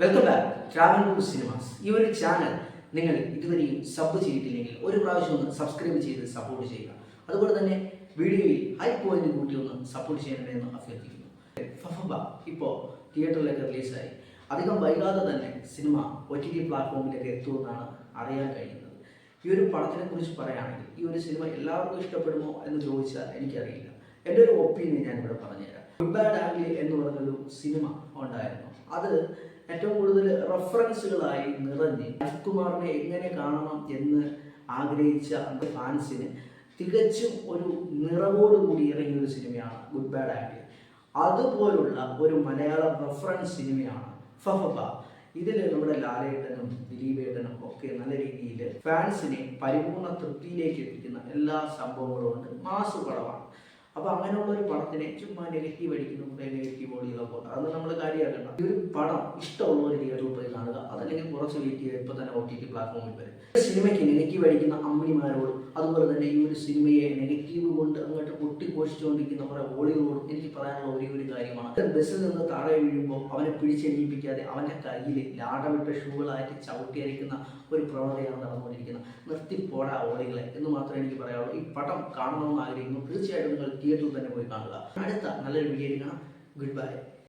Welcome back travel to cinemas ഈ ഒരു channel നിങ്ങൾ ഇതുവരെയും സബ് ചെയ്തിട്ടില്ലെങ്കിൽ ഒരു പ്രാവശ്യം ഒന്ന് സബ്സ്ക്രൈബ് ചെയ്ത് സപ്പോർട്ട് ചെയ്യുക. അതുപോലെ തന്നെ വീഡിയോയിൽ ഹൈ പോയിന്റ് കൂട്ടി ഒന്ന് സപ്പോർട്ട് ചെയ്യണമെന്ന് അഭ്യർത്ഥിക്കുന്നു. ഫഫബ ഇപ്പോൾ തിയേറ്ററിലേക്ക് റിലീസായി അധികം വൈകാതെ തന്നെ സിനിമ ഒ ടി ടി പ്ലാറ്റ്ഫോമിലേക്ക് എത്തുമെന്നാണ് അറിയാൻ കഴിയുന്നത്. ഈ ഒരു പടത്തിനെ കുറിച്ച് പറയുകയാണെങ്കിൽ ഈ ഒരു സിനിമ എല്ലാവർക്കും ഇഷ്ടപ്പെടുമോ എന്ന് ചോദിച്ചാൽ എനിക്കറിയില്ല. എന്റെ ഒരു ഒപ്പീനിയൻ ഞാനിവിടെ പറഞ്ഞുതരാം. ഗുഡ് ബാഡ് ആംഗ്ലി എന്ന് പറഞ്ഞൊരു സിനിമ ഉണ്ടായിരുന്നു. അത് ഏറ്റവും കൂടുതൽ റെഫറൻസുകളായി നിറഞ്ഞ് രാജ്കുമാറിനെ എങ്ങനെ കാണണം എന്ന് ആഗ്രഹിച്ച ഫാൻസിന് തികച്ചും ഒരു നിറവോടുകൂടി ഇറങ്ങിയ ഒരു സിനിമയാണ് ഗുഡ് ബാഡ് ആഗ്ലി അതുപോലുള്ള ഒരു മലയാള റെഫറൻസ് സിനിമയാണ് ഫഫബ ഇതിൽ നമ്മുടെ ലാലേട്ടനും ദിലീപേട്ടനും ഒക്കെ നല്ല രീതിയിൽ ഫാൻസിനെ പരിപൂർണ തൃപ്തിയിലേക്ക് എത്തിക്കുന്ന എല്ലാ സംഭവങ്ങളും ഉണ്ട്. മാസ് പടമാണ് അപ്പൊ അങ്ങനെയുള്ള ഒരു പടത്തിനെ ചുമ്മാ നെഗറ്റീവ് അടിക്കുന്നു കുറെ നെഗറ്റീവ് ഓടികളൊക്കെ ഉണ്ട് അത് നമ്മൾ കാര്യമാക്കണ്ട. ഈ ഒരു പടം ഇഷ്ടമുള്ളവർ തിയേറ്ററിൽ പോയി കാണുക അതല്ലെങ്കിൽ കുറച്ച് വെയിറ്റ് ചെയ്യുക ഇപ്പൊ തന്നെ ഒ ടി ടി പ്ലാറ്റ്ഫോമിൽ വരും. സിനിമയ്ക്ക് നെഗറ്റീവ് അടിക്കുന്ന അമ്മിണിമാരോടും അതുപോലെ തന്നെ ഈ ഒരു സിനിമയെ നെഗറ്റീവ് കൊണ്ട് അങ്ങോട്ട് പൊട്ടിഘോഷിച്ചുകൊണ്ടിരിക്കുന്ന കുറെ ഹോളിവുഡും എനിക്ക് പറയാനുള്ള ഒരേ ഒരു കാര്യമാണ്. ബസ്സിൽ നിന്ന് താഴെ വീഴുമ്പോൾ അവനെ പിടിച്ചെണീപ്പിക്കാതെ അവന്റെ കയ്യിൽ ലാടവിട്ട ഷൂകളായിട്ട് ചവിട്ടിയരിക്കുന്ന ഒരു പ്രവണതയാണ് നടന്നുകൊണ്ടിരിക്കുന്നത്. നിർത്തിപ്പോടാ ഓടികളെ എന്ന് മാത്രമേ എനിക്ക് പറയാനുള്ളൂ ഈ പടം കാണണമെന്ന് ആഗ്രഹിക്കുന്നു. തീർച്ചയായിട്ടും നിങ്ങൾ തിയേറ്ററിൽ തന്നെ പോയി കാണുക. അടുത്ത നല്ലൊരു വീഡിയോ കാണാം. Good bye